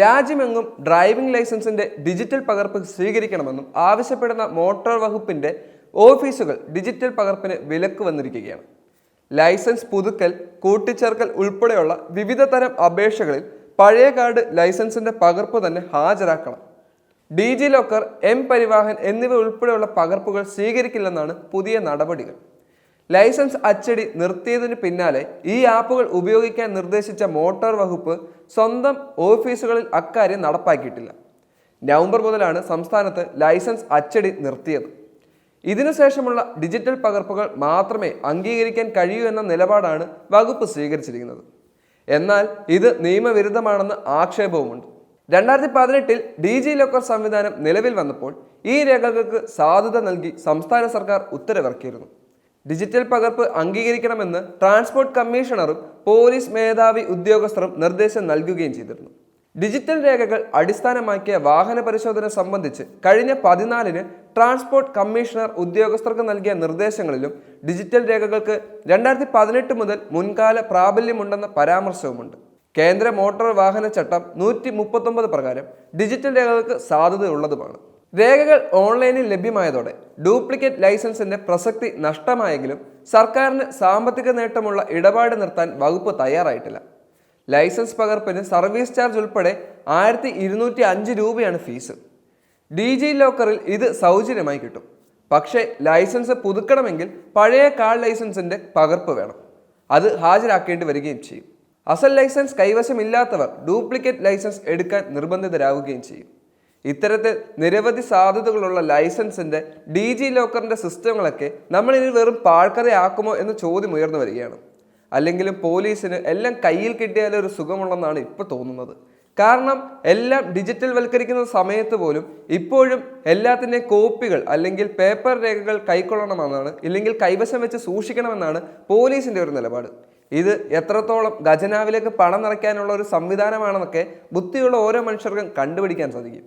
രാജ്യമെങ്ങും driving ലൈസൻസിന്റെ digital പകർപ്പ് സ്വീകരിക്കണമെന്നും ആവശ്യപ്പെടുന്ന മോട്ടോർ വകുപ്പിന്റെ ഓഫീസുകൾ ഡിജിറ്റൽ പകർപ്പിന് വിലക്ക് വന്നിരിക്കുകയാണ്. ലൈസൻസ് പുതുക്കൽ കൂട്ടിച്ചേർക്കൽ ഉൾപ്പെടെയുള്ള വിവിധ തരം അപേക്ഷകളിൽ പഴയ കാർഡ് ലൈസൻസിന്റെ പകർപ്പ് തന്നെ ഹാജരാക്കണം. D G locker M Parivahan എന്നിവ ഉൾപ്പെടെയുള്ള പകർപ്പുകൾ സ്വീകരിക്കില്ലെന്നാണ് പുതിയ നടപടികൾ. ലൈസൻസ് അച്ചടി നിർത്തിയതിന് പിന്നാലെ ഈ ആപ്പുകൾ ഉപയോഗിക്കാൻ നിർദ്ദേശിച്ച മോട്ടോർ വകുപ്പ് സ്വന്തം ഓഫീസുകളിൽ അക്കാര്യം നടപ്പാക്കിയിട്ടില്ല. നവംബർ മുതലാണ് സംസ്ഥാനത്ത് ലൈസൻസ് അച്ചടി നിർത്തിയത്. ഇതിനുശേഷമുള്ള ഡിജിറ്റൽ പകർപ്പുകൾ മാത്രമേ അംഗീകരിക്കാൻ കഴിയൂ എന്ന നിലപാടാണ് വകുപ്പ് സ്വീകരിച്ചിരിക്കുന്നത്. എന്നാൽ ഇത് നിയമവിരുദ്ധമാണെന്ന് ആക്ഷേപവുമുണ്ട്. രണ്ടായിരത്തി പതിനെട്ടിൽ ഡി ജി ലോക്കർ സംവിധാനം നിലവിൽ വന്നപ്പോൾ ഈ രേഖകൾക്ക് സാധുത നൽകി സംസ്ഥാന സർക്കാർ ഉത്തരവിറക്കിയിരുന്നു. ഡിജിറ്റൽ പകർപ്പ് അംഗീകരിക്കണമെന്ന് ട്രാൻസ്പോർട്ട് കമ്മീഷണറും പോലീസ് മേധാവി ഉദ്യോഗസ്ഥരും നിർദ്ദേശം നൽകുകയും ചെയ്തിരുന്നു. ഡിജിറ്റൽ രേഖകൾ അടിസ്ഥാനമാക്കിയ വാഹന പരിശോധന സംബന്ധിച്ച് കഴിഞ്ഞ പതിനാലിന് ട്രാൻസ്പോർട്ട് കമ്മീഷണർ ഉദ്യോഗസ്ഥർക്ക് നൽകിയ നിർദ്ദേശങ്ങളിലും ഡിജിറ്റൽ രേഖകൾക്ക് രണ്ടായിരത്തി പതിനെട്ട് മുതൽ മുൻകാല പ്രാബല്യമുണ്ടെന്ന പരാമർശവുമുണ്ട്. കേന്ദ്ര മോട്ടോർ വാഹന ചട്ടം നൂറ്റി പ്രകാരം ഡിജിറ്റൽ രേഖകൾക്ക് സാധുതയുള്ളതുമാണ്. രേഖകൾ ഓൺലൈനിൽ ലഭ്യമായതോടെ ഡ്യൂപ്ലിക്കേറ്റ് ലൈസൻസിന്റെ പ്രസക്തി നഷ്ടമായെങ്കിലും സർക്കാരിന് സാമ്പത്തിക നേട്ടമുള്ള ഇടപാട് നിർത്താൻ വകുപ്പ് തയ്യാറായിട്ടില്ല. ലൈസൻസ് പകർപ്പിന് സർവീസ് ചാർജ് ഉൾപ്പെടെ ആയിരത്തി ഇരുന്നൂറ്റി അഞ്ച് രൂപയാണ് ഫീസ്. ഡി ജി ലോക്കറിൽ ഇത് സൗജന്യമായി കിട്ടും. പക്ഷേ ലൈസൻസ് പുതുക്കണമെങ്കിൽ പഴയ കാർ ലൈസൻസിന്റെ പകർപ്പ് വേണം. അത് ഹാജരാക്കേണ്ടി വരികയും ചെയ്യും. അസൽ ലൈസൻസ് കൈവശമില്ലാത്തവർ ഡ്യൂപ്ലിക്കേറ്റ് ലൈസൻസ് എടുക്കാൻ നിർബന്ധിതരാകുകയും ചെയ്യും. ഇത്തരത്തിൽ നിരവധി സാധ്യതകളുള്ള ലൈസൻസിന്റെ ഡി ജി ലോക്കറിന്റെ സിസ്റ്റങ്ങളൊക്കെ നമ്മളിനി വെറും പാഴ്ക്കഥയാക്കുമോ എന്ന ചോദ്യം ഉയർന്നു വരികയാണ്. അല്ലെങ്കിലും പോലീസിന് എല്ലാം കയ്യിൽ കിട്ടിയാലേ ഒരു സുഖമുണ്ടെന്നാണ് ഇപ്പോൾ തോന്നുന്നത്. കാരണം എല്ലാം ഡിജിറ്റൽ വൽക്കരിക്കുന്ന സമയത്ത് പോലും ഇപ്പോഴും എല്ലാത്തിന്റെയും കോപ്പികൾ അല്ലെങ്കിൽ പേപ്പർ രേഖകൾ കൈക്കൊള്ളണമെന്നാണ് ഇല്ലെങ്കിൽ കൈവശം വെച്ച് സൂക്ഷിക്കണമെന്നാണ് പോലീസിന്റെ ഒരു നിലപാട്. ഇത് എത്രത്തോളം ഖജനാവിലേക്ക് പണം നിറയ്ക്കാനുള്ള ഒരു സംവിധാനമാണെന്നൊക്കെ ബുദ്ധിയുള്ള ഓരോ മനുഷ്യർക്കും കണ്ടുപിടിക്കാൻ സാധിക്കും.